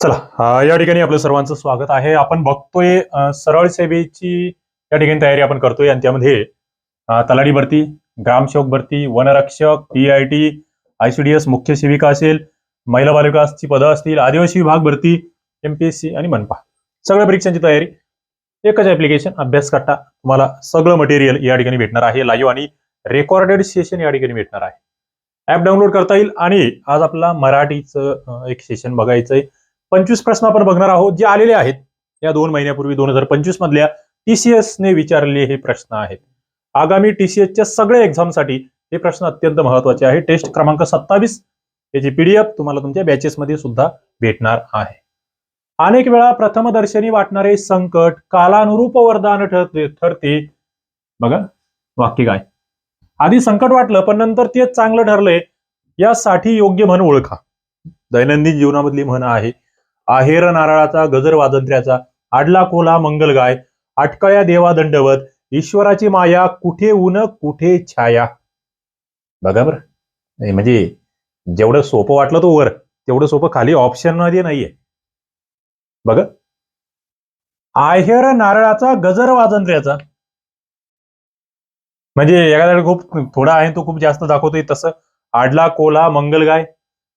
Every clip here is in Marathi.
चला या ठिकाणी आपलं सर्वांचं स्वागत आहे. आपण बघतोय सरळ सेवेची या ठिकाणी तयारी आपण करतोय आणि त्यामध्ये तलाडी तलाठी भरती ग्रामसेवक भरती वनरक्षक पीआयटी आयसीडीएस मुख्य सेविका असेल महिला बालिकाची पदं असतील आदिवासी विभाग भरती एमपीएससी आणि मनपा. सगळ्या परीक्षांची तयारी एकच ऍप्लिकेशन अभ्यास कट्टा. तुम्हाला सगळं मटेरियल या ठिकाणी भेटणार आहे. लाईव्ह आणि रेकॉर्डेड सेशन या ठिकाणी भेटणार आहे. ऍप डाउनलोड करता येईल आणि आज आपला मराठीचं एक सेशन बघायचंय. पंचवीस प्रश्न आपण बघणार आहोत जे आलेले आहेत या दोन महिन्यापूर्वी दोन हजार पंचवीस मधल्या टीसीएस ने विचारलेले हे प्रश्न आहेत. आगामी टीसीएसच्या सगळ्या एक्झामसाठी हे प्रश्न अत्यंत महत्त्वाचे आहे. टेस्ट क्रमांक सत्तावीस याची पीडीएफ तुम्हाला तुमच्या बॅचेसमध्ये सुद्धा भेटणार आहे. अनेक वेळा प्रथमदर्शनी वाटणारे संकट कालानुरूप वरदान ठरते ठरते. बघा वाक्य काय? आधी संकट वाटलं पण नंतर तेच चांगलं ठरलंय. यासाठी योग्य म्हण ओळखा. दैनंदिन जीवनामधली म्हण आहे. आहेर नारळाचा गजर वाजंत्र्याचा आडला कोला मंगलगाय आटकाया देवा दंडवत ईश्वराची माया कुठे ऊन कुठे छाया? बघा बरं. म्हणजे जेवढं सोपं वाटलं तो वर तेवढं सोपं खाली ऑप्शनमध्ये नाहीये. बघ. आहेर नारळाचा गजर वाजंत्र्याचा म्हणजे एखाद्या खूप थोडा आहे तो खूप जास्त दाखवतोय तसं. आडला कोला मंगलगाय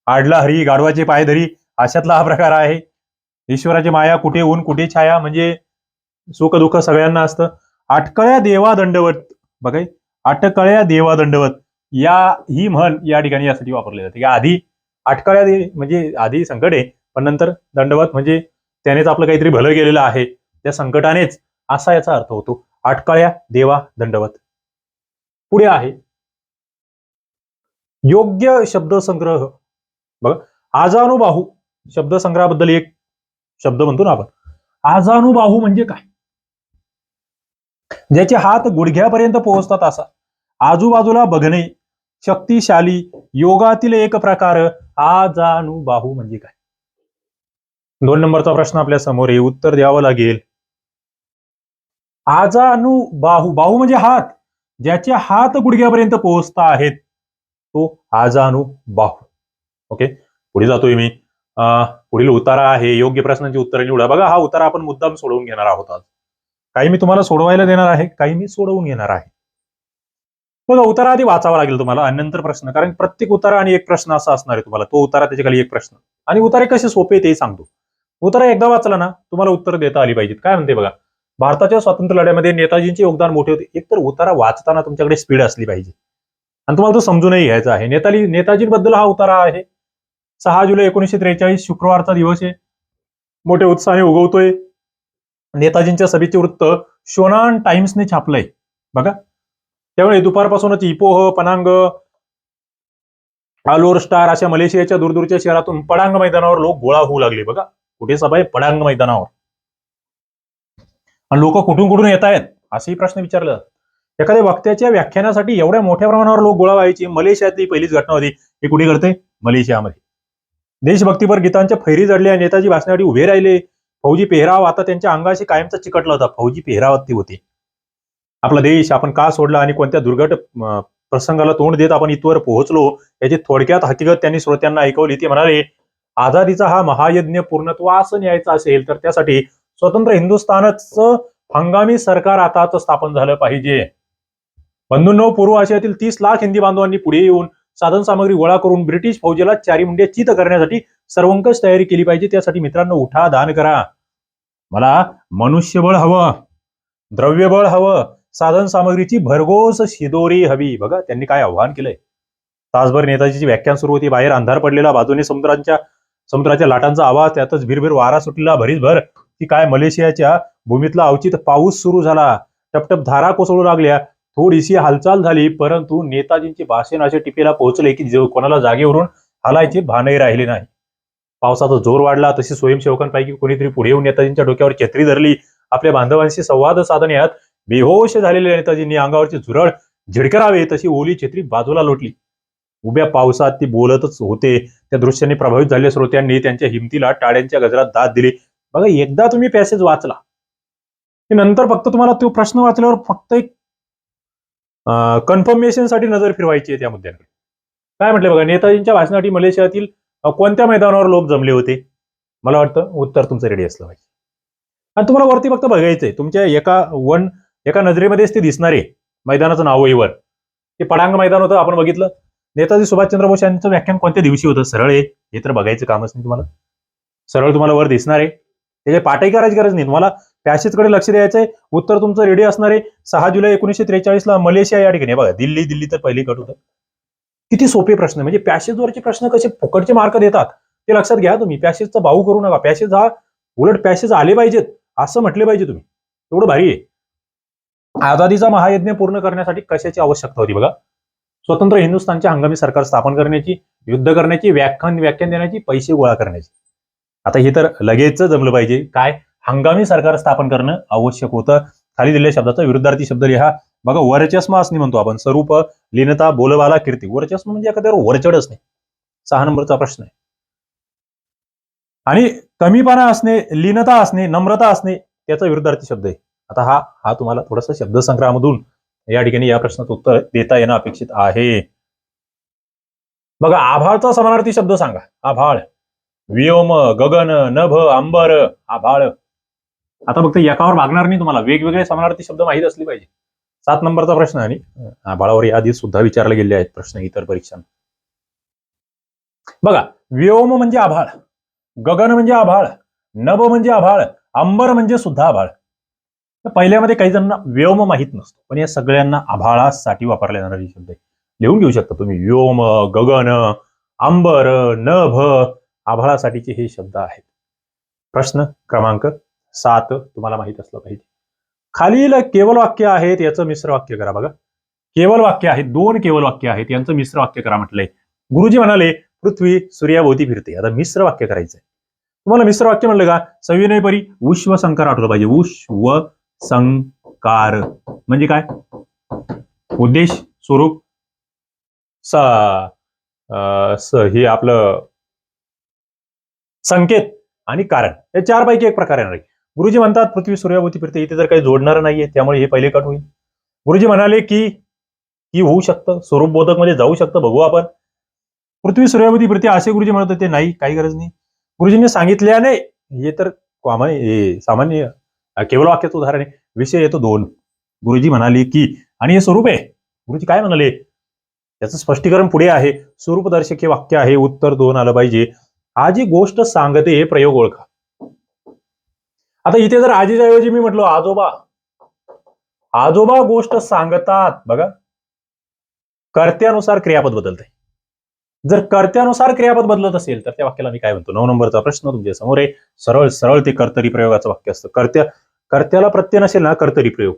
आडला हरी गाढवाचे पायधरी अशातला हा प्रकार आहे. ईश्वराची माया कुठे ऊन कुठे छाया म्हणजे सुख दुःख सगळ्यांना असतं. अटकळ्या देवा दंडवत बघाय अटकळ्या देवा दंडवत या ही म्हण या ठिकाणी यासाठी वापरली जाते. की आधी अटकळ्या दे म्हणजे आधी संकट आहे पण नंतर दंडवत म्हणजे त्यानेच आपलं काहीतरी भलं केलेलं आहे त्या संकटानेच असा याचा अर्थ होतो. अटकळ्या देवा दंडवत पुढे आहे. योग्य शब्दसंग्रह. बघा आजानुबाहू शब्दसंग्रहाबद्दल एक शब्द म्हणतो ना आपण. आजानुबाहू म्हणजे काय? ज्याचे हात गुडघ्यापर्यंत पोहोचतात असा. आजूबाजूला बघणे शक्तिशाली योगातील एक प्रकार आजानुबाहू म्हणजे काय? दोन नंबरचा प्रश्न आपल्यासमोर आहे. उत्तर द्यावं लागेल. आजानुबाहू बाहू म्हणजे हात. ज्याचे हात गुडघ्यापर्यंत पोहोचता आहेत तो आजानुबाहू. ओके? पुढे जातोय मी. पुढील उतारा आहे योग्य प्रश्नांची उत्तरे निवडा. बघा हा उतारा आपण मुद्दाम सोडवून घेणार आहोत आज. काही मी तुम्हाला सोडवायला देणार आहे काही मी सोडवून घेणार आहे. बघा उतारा आधी वाचावा लागेल तुम्हाला आणि नंतर प्रश्न. कारण प्रत्येक उतारा आणि एक प्रश्न असा असणार आहे तुम्हाला. तो उतारा त्याच्याखाली एक प्रश्न. आणि उतारे कसे सोपे ते सांगतो. उतारा एकदा वाचला ना तुम्हाला उत्तर देता आली पाहिजेत. काय म्हणते बघा भारताच्या स्वातंत्र्य लढ्यामध्ये नेताजींचे योगदान मोठे होते. एकतर उतारा वाचताना तुमच्याकडे स्पीड असली पाहिजे. आणि तुम्हाला तो समजूनही घ्यायचा आहे. नेताजी नेताजींबद्दल हा उतारा आहे. सहा जुलै एकोणीसशे त्रेचाळीस शुक्रवारचा दिवस आहे. मोठ्या उत्साहाने उगवतोय. नेताजींच्या सभेचे वृत्त शोनान टाइम्सने छापलंय. बघा. त्यामुळे दुपारपासूनच इपोह पनांग आलोर स्टार अशा मलेशियाच्या दूरदूरच्या शहरातून पडांग मैदानावर लोक गोळा होऊ लागले. बघा. कुठे सभा आहे? पडांग मैदानावर. आणि लोक कुठून कुठून येत आहेत? असेही प्रश्न विचारले. एखाद्या वक्त्याच्या व्याख्यानासाठी एवढ्या मोठ्या प्रमाणावर लोक गोळा व्हायची. मलेशियातली पहिलीच घटना होती. हे कुठे घडते मलेशियामध्ये. देशभक्तीपर गीतांच्या फैरी जडल्या नेताजी भाषणासाठी उभे राहिले. फौजी पेहराव आता त्यांच्या अंगाशी कायमचा चिकटला होता. फौजी पेहरावात ती होती. आपला देश आपण का सोडला आणि कोणत्या दुर्घट प्रसंगाला तोंड देत आपण इथवर पोहोचलो याची थोडक्यात हकीकत त्यांनी श्रोत्यांना ऐकवली. ते म्हणाले आझादीचा हा महायज्ञ पूर्णत्वास न्यायचा असेल तर त्यासाठी स्वतंत्र हिंदुस्थानच हंगामी सरकार आताच स्थापन झालं पाहिजे. बंधूंनो पूर्व आशियातील तीस लाख हिंदी बांधवांनी पुढे येऊन साधन सामग्री गोळा करून ब्रिटिश फौजेला चारी मुंडे चित करण्यासाठी सर्वंकष तयारी केली पाहिजे. त्यासाठी मित्रांनो उठा दान करा. मला मनुष्यबळ हवं द्रव्यबळ हवं साधन सामग्रीची भरघोस शिदोरी हवी. बघा त्यांनी काय आव्हान केलंय. तासभर नेताजीची व्याख्यान सुरू होती. बाहेर अंधार पडलेला बाजूने समुद्रांच्या समुद्राच्या लाटांचा आवाज त्यातच भिरभिर वारा सुटलेला भरीसभर की काय मलेशियाच्या भूमीतला अवचित पाऊस सुरू झाला. टपटप धारा कोसळू लागल्या. थोडीशी हालचाल झाली परंतु नेताजींचे भाषण असे टिपेला पोहोचले की जो कोणाला जागेवरून हलायचे भानही राहिले नाही. पावसाचा जोर वाढला तशी स्वयंसेवकांपैकी कोणीतरी पुढे येऊन नेताजींच्या डोक्यावर छत्री धरली. आपल्या बांधवांशी संवाद साधण्यात बेहोश झालेल्या नेताजींनी अंगावरची झुरळ झिडकरावे तशी ओली छत्री बाजूला लोटली. उभ्या पावसात ती बोलतच होते. त्या दृश्याने प्रभावित झालेल्या श्रोत्यांनी त्यांच्या हिमतीला टाळ्यांच्या गजरात दाद दिली. बघा एकदा तुम्ही पॅसेज वाचला. नंतर फक्त तुम्हाला तो प्रश्न वाचल्यावर फक्त एक कन्फर्मेशनसाठी नजर फिरवायची आहे त्या मुद्द्याकडे. काय म्हटलं बघा नेताजींच्या भाषणासाठी मलेशियातील कोणत्या मैदानावर लोक जमले होते? मला वाटतं उत्तर तुमचं रेडी असलं पाहिजे. आणि तुम्हाला वरती फक्त बघायचंय तुमच्या एका वन एका नजरेमध्येच ते दिसणारे मैदानाचं नाव वहीवर ते पडांग मैदान होतं आपण बघितलं. नेताजी सुभाषचंद्र बोस यांचं व्याख्यान कोणत्या दिवशी होतं? सरळ आहे. हे तर बघायचं कामच नाही तुम्हाला. सरळ तुम्हाला वर दिसणार आहे. त्याच्या पाठही करायची गरज नाही. तुम्हाला पॅसेजकडे लक्ष द्यायचं आहे. उत्तर तुमचं रेडी असणार आहे. सहा जुलै एकोणीसशे त्रेचाळीस ला मलेशिया या ठिकाणी बघा दिल्ली दिल्ली तर पहिली कट होतं. किती सोपे प्रश्न म्हणजे पॅसेजवरचे प्रश्न कसे फुकटचे मार्क देतात ते लक्षात घ्या तुम्ही. पॅसेजचा भाऊ करू नका. पॅसेज हा उलट पॅसेज आले पाहिजेत असं म्हटले पाहिजे तुम्ही. एवढं भारी आहे. आझादीचा महायज्ञ पूर्ण करण्यासाठी कशाची आवश्यकता होती बघा? स्वतंत्र हिंदुस्थानचे हंगामी सरकार स्थापन करण्याची युद्ध करण्याची व्याख्यान व्याख्यान देण्याची पैसे गोळा करण्याची. आता हे तर लगेच जमलं पाहिजे. काय? हंगामी सरकार स्थापन करणं आवश्यक होतं. खाली दिलेल्या शब्दाचा विरुद्धार्थी शब्द लिहा. बघा वरचष्मा असणे म्हणतो आपण. स्वरूप लीनता बोलवाला कीर्ती. वरचष्मा म्हणजे एखाद्यावर वरचढ असणे. सहा नंबरचा प्रश्न आहे. आणि कमीपणा असणे लीनता असणे नम्रता असणे त्याचा विरुद्धार्थी शब्द आहे. आता हा हा तुम्हाला थोडासा शब्दसंग्रहामधून या ठिकाणी या प्रश्नाचं उत्तर देता येणं अपेक्षित आहे. बघा आभाळचा समानार्थी शब्द सांगा. आभाळ. व्योम गगन नभ अंबर. आभाळ. आता फक्त एकावर भागणार नाही तुम्हाला. वेगवेगळे समानार्थी शब्द माहीत असले पाहिजे. सात नंबरचा प्रश्न आणि आभाळावर याआधी सुद्धा विचारले गेले आहेत प्रश्न इतर परीक्षा. बघा व्योम म्हणजे आभाळ गगन म्हणजे आभाळ नभ म्हणजे आभाळ अंबर म्हणजे सुद्धा आभाळ. तर पहिल्यामध्ये काही जणांना व्योम माहीत नसतो. पण या सगळ्यांना आभाळासाठी वापरले जाणारे शब्द लिहून घेऊ शकता तुम्ही. व्योम गगन अंबर नभ आभाळासाठीचे हे शब्द आहेत. प्रश्न क्रमांक सात तुम्हाला माहीत असलं पाहिजे. खालील केवल वाक्य आहेत याचं मिश्र वाक्य करा बघा. केवल वाक्य आहेत दोन केवल वाक्य आहेत यांचं मिश्र वाक्य करा म्हटलंय. गुरुजी म्हणाले पृथ्वी सूर्याभोवती फिरते. आता मिश्र वाक्य करायचंय. तुम्हाला मिश्र वाक्य म्हणलं का? संविनय परी उश्व संकार आठवलं पाहिजे. उश्व संकार. म्हणजे काय? उद्देश स्वरूप. स अं, स- हे आपलं संकेत आणि कारण. या चार पैकी एक प्रकार येणार आहे. गुरुजी म्हणतात पृथ्वी सूर्याभोवती फिरते इथे जर काही जोडणार नाहीये त्यामुळे हे पहिले कट होईल. गुरुजी म्हणाले की ही होऊ शकतं स्वरूप बोधकमध्ये जाऊ शकतं बघू आपण. पृथ्वी सूर्याभोवती फिरते असे गुरुजी म्हणत होते. नाही काही गरज नाही. गुरुजींनी सांगितल्याने हे तर सामान्य केवळ वाक्याचं उदाहरण आहे. विषय येतो दोन. गुरुजी म्हणाले की आणि हे स्वरूप आहे. गुरुजी काय म्हणाले? त्याचं स्पष्टीकरण पुढे आहे. स्वरूपदर्शक हे वाक्य आहे. उत्तर दोन आलं पाहिजे. आजी गोष्ट सांगते हे प्रयोग ओळखा. आता इथे जर आजीच्या ऐवजी मी म्हटलो आजोबा आजोबा गोष्ट सांगतात बघा. कर्त्यानुसार क्रियापद बदलते जर कर्त्यानुसार क्रियापद बदलत असेल तर त्या वाक्याला मी काय म्हणतो? नऊ नंबरचा प्रश्न तुमच्यासमोर आहे. सरळ सरळ ते कर्तरी प्रयोगाचं वाक्य असतं. कर्त्या कर्त्याला प्रत्यय नसेल ना कर्तरी प्रयोग.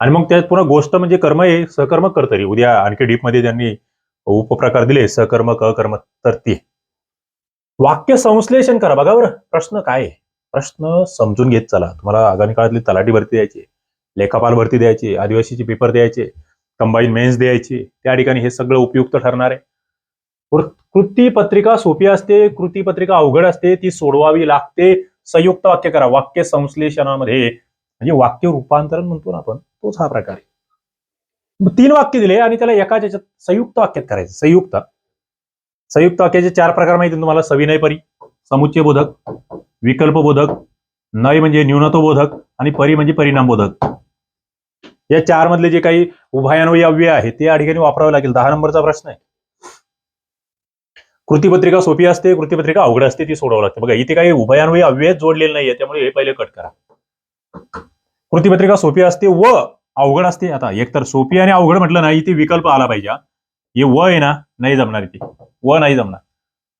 आणि मग त्यात पुन्हा गोष्ट म्हणजे कर्म आहे सकर्मक कर्तरी. उद्या आणखी डीपमध्ये त्यांनी उपप्रकार दिले सकर्मक अकर्म तर ते. वाक्य संश्लेषण करा. बघा बरं प्रश्न काय आहे? प्रश्न समजून घेत चला. तुम्हाला आगामी काळातली तलाठी भरती द्यायची लेखापाल भरती द्यायची आदिवासीचे पेपर द्यायचे कंबाईन मेन्स द्यायची त्या ठिकाणी हे सगळं उपयुक्त ठरणार आहे. कृती पत्रिका सोपी असते कृती पत्रिका अवघड असते ती सोडवावी लागते. संयुक्त वाक्य करा. वाक्य संश्लेषणामध्ये म्हणजे वाक्य रूपांतरण म्हणतो ना आपण तोच हा प्रकार आहे. तीन वाक्य दिले आणि त्याला एकाच याच्यात संयुक्त वाक्यात करायचं संयुक्त. संयुक्त वाक्याचे चार प्रकार माहिती आहेत तुम्हाला सविनय परी समुच्चय बोधक विकल्प बोधक नय म्हणजे न्यूनत्व बोधक आणि परी म्हणजे परिणाम बोधक या चार मधले जे काही उभयान्वयी अव्यय आहे ते या ठिकाणी वापरावे लागेल. दहा नंबरचा प्रश्न आहे. कृतीपत्रिका सोपी असते कृतीपत्रिका अवघड असते ती सोडवावं लागते. बघा इथे काही उभयान्वयी अव्यय जोडलेले नाहीये त्यामुळे हे पहिले कट करा. कृतीपत्रिका सोपी असते व अवघड असते. आता एकतर सोपी आणि अवघड म्हटलं ना इथे विकल्प आला पाहिजे हे. व आहे ना नाही जमणार इथे व नाही जमणार.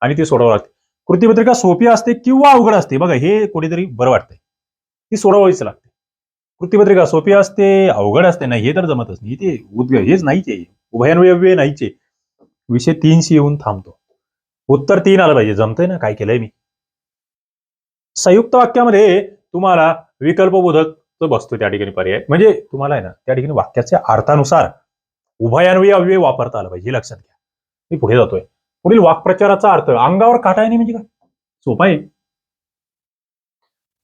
आणि ती सोडवावं लागते. कृतीपत्रिका सोपी असते किंवा अवघड असते? बघा हे कुठेतरी बरं वाटतंय. ती सोडवावीच लागते. कृतीपत्रिका सोपी असते अवघड असते. नाही हे तर जमतच नाही. ते उद्ग हेच नाहीच. आहे नाहीचे. नाहीच आहे विषय तीनशी येऊन थांबतो. उत्तर तीन आलं पाहिजे. जमतंय ना? काय केलंय मी? संयुक्त वाक्यामध्ये तुम्हाला विकल्पबोधक बसतो त्या ठिकाणी पर्याय. म्हणजे तुम्हाला आहे ना त्या ठिकाणी वाक्याच्या अर्थानुसार उभयान्वयी अव्यय वापरता आलं पाहिजे. हे लक्षात घ्या. मी पुढे जातोय. पुढील वाक्प्रचाराचा अर्थ अंगावर काटा येणे म्हणजे काय? सोपा आहे.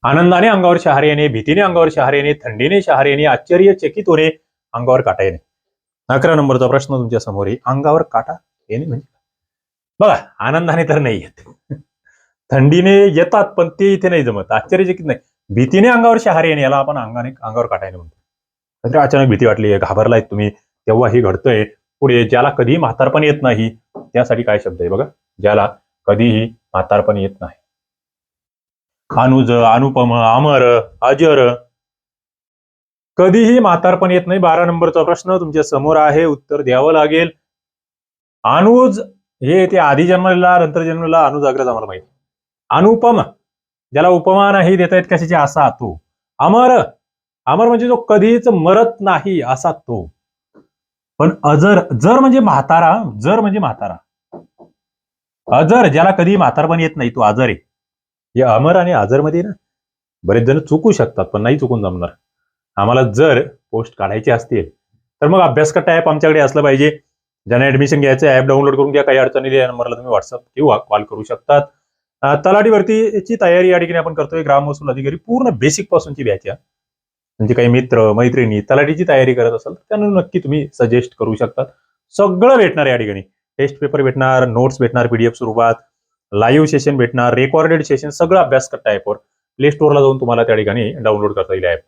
आनंदाने अंगावर शहार येणे भीतीने अंगावर शहार येणे थंडीने शहार येणे आश्चर्यचकित होणे अंगावर काटा येणे अकरा नंबरचा प्रश्न तुमच्यासमोर आहे. अंगावर काटा येणे म्हणजे बघा आनंदाने तर नाही येत. थंडीने येतात पण ते इथे नाही जमत. आश्चर्यचकित नाही. भीतीने अंगावर शहार येणे याला आपण अंगाने अंगावर काटायने म्हणतो. अचानक भीती वाटली घाबरलाय तुम्ही तेव्हा हे घडतंय. पुढे ज्याला कधीही म्हातारपण येत नाही त्यासाठी काय शब्द आहे बघा ज्याला कधीही म्हातारपण येत नाही. अनुज अनुपम अमर अजर कधीही म्हातारपण येत नाही. बारा नंबरचा प्रश्न तुमच्यासमोर आहे उत्तर द्यावं लागेल. अनुज हे ते आधी जन्मलेला नंतर जन्मलेला अनुज अग्रज आम्हाला माहिती. अनुपम ज्याला उपमा नाही देता येत कशाचे असा तो. अमर अमर म्हणजे जो कधीच मरत नाही असा तो. पण अजर जर म्हणजे म्हातारा जर म्हणजे म्हातारा. अजर ज्याला कधी म्हातारपण येत नाही तो आजर आहे. हे अमर आणि आजरमध्ये ना बरेच जण चुकू शकतात पण नाही चुकून जमणार. आम्हाला जर पोस्ट काढायची असतील तर मग अभ्यासकट्टा ऍप आमच्याकडे असलं पाहिजे. ज्यांना ऍडमिशन घ्यायचं ऍप डाउनलोड करून घ्या काही अडचणी या नंबरला तुम्ही व्हॉट्सअप किंवा कॉल करू शकतात. तलाठी भरतीची तयारी या ठिकाणी आपण करतोय. ग्राम महसूल अधिकारी पूर्ण बेसिक पासूनची बॅच आहे. म्हणजे काही मित्र मैत्रिणी तलाठीची तयारी करत असाल तर त्यांना नक्की तुम्ही सजेस्ट करू शकता. सगळं भेटणार या ठिकाणी. टेस्ट पेपर भेटणार नोट्स भेटणार पीडीएफ स्वरूपात लाईव्ह सेशन भेटणार रेकॉर्डेड सेशन सगळं अभ्यास करता ॲपवर प्ले स्टोअरला जाऊन तुम्हाला त्या ठिकाणी डाउनलोड करता येईल ॲप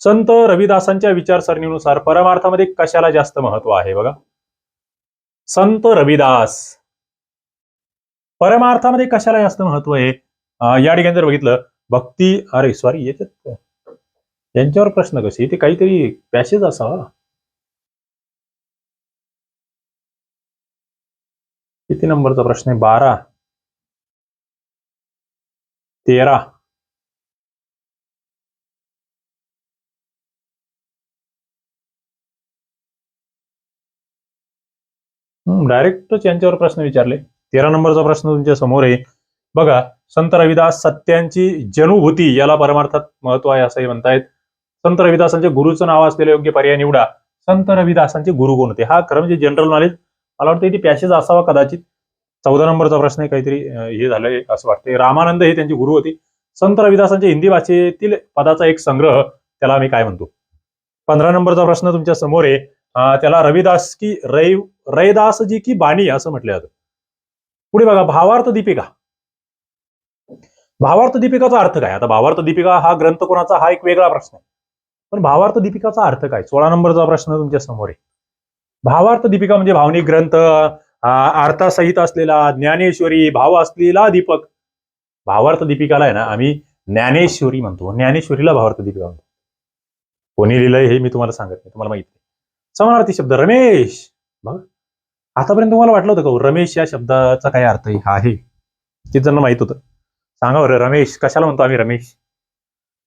संत रविदासांच्या विचारसरणीनुसार परमार्थामध्ये कशाला जास्त महत्त्व आहे बघा? संत रविदास. परमार्थामध्ये कशाला जास्त महत्त्व आहे? या ठिकाणी जर बघितलं भक्ती अरे सॉरी याच्यात यांच्यावर प्रश्न कसे ते काहीतरी पॅसेज असावा. किती नंबरचा प्रश्न आहे? बारा. तेरा. डायरेक्टच यांच्यावर प्रश्न विचारले. तेरा नंबरचा प्रश्न तुमच्यासमोर आहे. बघा संत रविदास सत्यांची जनुभूती याला परमार्थात महत्त्व आहे असंही म्हणतायत. संत रविदासांच्या गुरुचं नाव असलेलं योग्य पर्याय निवडा. संत रविदासांचे गुरु कोण होते? हा खरं म्हणजे जनरल नॉलेज मला वाटतं इथे पॅसेज असावा कदाचित. चौदा नंबरचा प्रश्न आहे काहीतरी हे झालंय असं वाटतंय. रामानंद हे त्यांचे गुरु होते. संत रविदासांच्या हिंदी भाषेतील पदाचा एक संग्रह त्याला आम्ही काय म्हणतो? पंधरा नंबरचा प्रश्न तुमच्यासमोर आहे. त्याला रविदास की रै रैदासजी की बाणी असं म्हटलं जातं. पुढे बघा भावार्थ दीपिका. भावार्थ दीपिकाचा अर्थ काय? आता भावार्थ दीपिका हा ग्रंथ कोणाचा? हा एक वेगळा प्रश्न आहे. पण भावार्थ दीपिकाचा अर्थ काय? सोळा नंबरचा प्रश्न तुमच्यासमोर आहे. भावार्थ दीपिका म्हणजे भावनिक ग्रंथ अर्थासहित असलेला ज्ञानेश्वरी भाव असलेला दीपक. भावार्थ दीपिकाला आहे ना आम्ही ज्ञानेश्वरी म्हणतो. ज्ञानेश्वरीला भावार्थ दीपिका म्हणतो. कोणी लिहिलंय हे मी तुम्हाला सांगत नाही तुम्हाला माहिती आहे समानार्थी शब्द रमेश. बघ. आतापर्यंत तुम्हाला वाटलं होतं का रमेश या शब्दाचा काय अर्थ आहे? हा आहे. किती जण माहीत होतं. सांगा बरं रमेश कशाला म्हणतो आम्ही रमेश?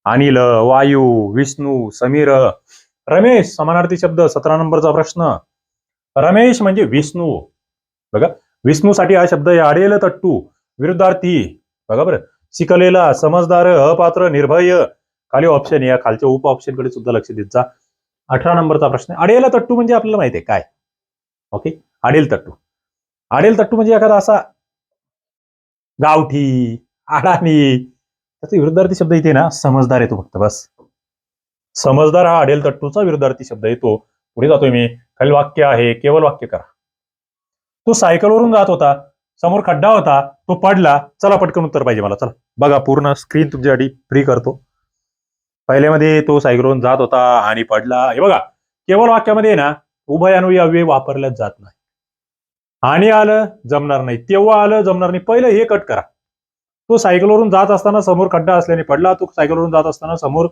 अनिल वायू विष्णू समीर रमेश समानार्थी शब्द सतरा नंबरचा प्रश्न. रमेश म्हणजे विष्णू. बघा विष्णूसाठी हा शब्द आहे अडेल तट्टू विरुद्धार्थी. बघा बरं शिकलेला समजदार अपात्र निर्भय. खाली ऑप्शन या खालच्या उप ऑप्शनकडे सुद्धा लक्ष देत जा. अठरा नंबरचा प्रश्न आहे. अडेल तट्टू म्हणजे आपल्याला माहिती आहे काय? ओके अडेल तट्टू. अडेल तट्टू म्हणजे एखादा असा गावठी अडाणी त्याचा विरुद्धार्थी शब्द इथे ना समजदार येतो फक्त बस. समजदार हा अडेल तट्टूचा विरुद्धार्थी शब्द येतो. पुढे जातोय मी. खाली वाक्य आहे केवळ वाक्य करा. तो सायकलवरून जात होता समोर खड्डा होता तो पडला. चला पटकन उत्तर पाहिजे मला चला. बघा पूर्ण स्क्रीन तुमच्यासाठी फ्री करतो. पहिल्यामध्ये तो सायकलवरून जात होता आणि पडला. हे बघा केवळ वाक्यामध्ये ना उभयान्वयी अव्यय वापरल्याच जात नाही. आणि आलं जमणार नाही. तेव्हा आलं जमणार नाही. पहिलं हे कट करा. तो सायकलवरून जात असताना समोर खड्डा असल्याने पडला तो सायकलवरून जात असताना समोर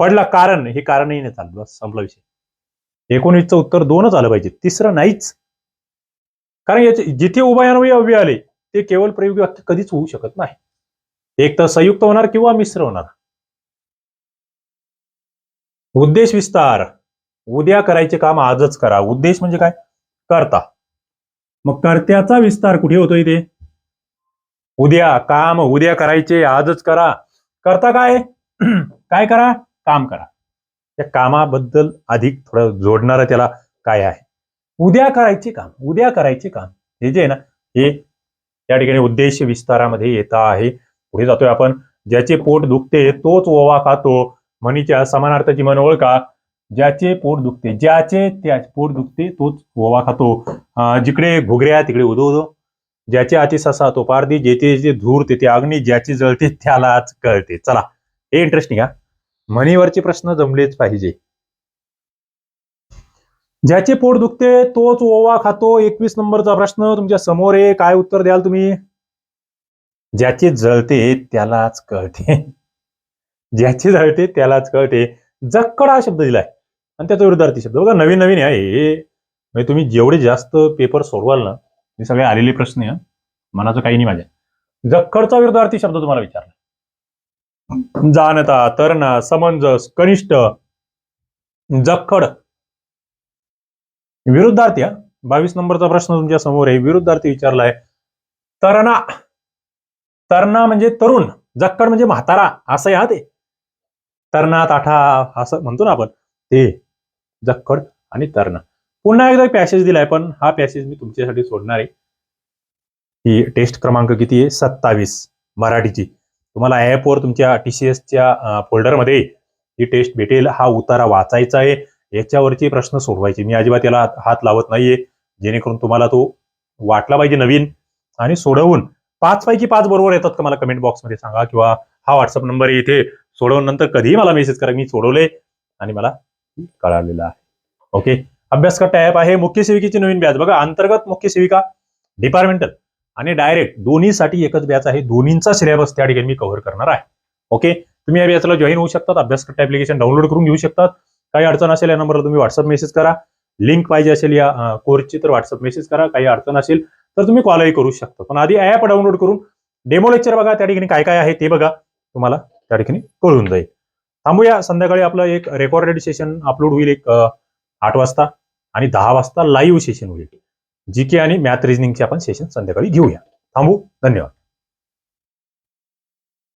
पडला कारण हे कारणही नाही चाललं बस संपला विषय. एकोणीसचं उत्तर दोनच आलं पाहिजे तिसरं नाहीच. कारण याचे जिथे उभयान्वयी अव्यय आले ते केवळ प्रयोगी वाक्य कधीच होऊ शकत नाही. एक तर संयुक्त होणार किंवा मिश्र होणार. उद्देश विस्तार. उद्या करायचे काम आजच करा. उद्देश म्हणजे काय? करता. मग कर्त्याचा विस्तार कुठे होतो इथे उद्या काम उद्या करायचे आजच करा. करता काय? काय करा? काम करा. त्या कामाबद्दल अधिक थोडं जोडणारं त्याला काय आहे? उद्या करायचे काम उद्या करायचे काम. हे जे आहे ना हे त्या ठिकाणी उद्देश विस्तारामध्ये येत आहे. पुढे जातोय आपण. ज्याचे पोट दुखते तोच ओवा खातो. म्हणीच्या समानार्थाची मन ओळखा. ज्याचे पोट दुखते ज्याचे त्या पोट दुखते तोच ओवा खातो. जिकडे घुगऱ्या तिकडे उदो उदो ज्याचे हाती ससा तो पारधी जेथे जे धूर तेथे अग्नी ज्याची जळते त्यालाच कळते. चला हे इंटरेस्टिंग हा. म्हणीवरचे प्रश्न जमलेच पाहिजे. ज्याचे पोट दुखते तोच ओवा खातो. एकवीस नंबरचा प्रश्न तुमच्यासमोर आहे. काय उत्तर द्याल तुम्ही? ज्याचे जळते त्यालाच कळते. ज्याचे जळते त्यालाच कळते. जक्कड हा शब्द दिलाय. आणि त्याचा विरुद्धार्थी शब्द. बघा नवीन नवीन आहे. हे म्हणजे तुम्ही जेवढे जास्त पेपर सोडवाल ना हे सगळे आलेले प्रश्न आहे. मनाचं काही नाही माझ्या. जक्कडचा विरुद्धार्थी शब्द तुम्हाला विचारला. जाणता तरणा समंजस कनिष्ठ जक्कड. विरुद्धार्थी बावीस नंबरचा प्रश्न तुमच्यासमोर आहे. विरुद्धार्थी विचारलाय. तरणा. तरणा म्हणजे तरुण. जक्कड म्हणजे म्हातारा. असं आहे हा ते. तरणा ताठा असं म्हणतो ना आपण. ते. जक्कड आणि तरणा. पुन्हा एकदा पॅसेज दिलाय पण हा पॅसेज मी तुमच्यासाठी सोडणार आहे. ही टेस्ट क्रमांक किती आहे? सत्तावीस मराठीची. तुम्हाला ॲपवर तुमच्या टी सी एसच्या फोल्डरमध्ये ही टेस्ट भेटेल. हा उतारा वाचायचा आहे. याच्यावरचे प्रश्न सोडवायचे. मी अजिबात याला हात लावत नाहीये. जेणेकरून तुम्हाला तो वाटला पाहिजे नवीन. आणि सोडवून पाच पैकी पाच बरोबर येतात का मला कमेंट बॉक्समध्ये सांगा. किंवा हा व्हॉट्सअप नंबर आहे इथे. सोडवून नंतर कधीही मला मेसेज करा. मी सोडवले आणि मला कळालेलं आहे. ओके अभ्यास कट्टा ऍप आहे. मुख्य सेविकेची नवीन बॅच बघा अंतर्गत मुख्य सेविका डिपार्टमेंटल आणि डायरेक्ट दोन्हीसाठी एकच बॅच आहे. दोन्हींचा सिलेबस त्या ठिकाणी मी कव्हर करणार आहे. ओके तुम्ही या बॅचला जॉईन होऊ शकतात. अभ्यास ऍप्लिकेशन डाउनलोड करून घेऊ शकतात. काही अडचण असेल या नंबरला तुम्ही व्हॉट्सअप मेसेज करा. लिंक पाहिजे असेल या कोर्सची तर व्हॉट्सअप मेसेज करा. काही अडचण असेल तर तुम्ही कॉलही करू शकता. पण आधी ऍप डाउनलोड करून डेमो लेक्चर बघा. त्या ठिकाणी काय काय आहे ते बघा. तुम्हाला त्या ठिकाणी कळून जाईल. थांबूया. संध्याकाळी आपलं एक रेकॉर्डेड सेशन अपलोड होईल एक आठ वाजता. आणि दहा वाजता लाईव्ह सेशन होईल. जी के आणि मॅथ रिजनिंगचे आपण सेशन संध्याकाळी घेऊया. थांबू? धन्यवाद.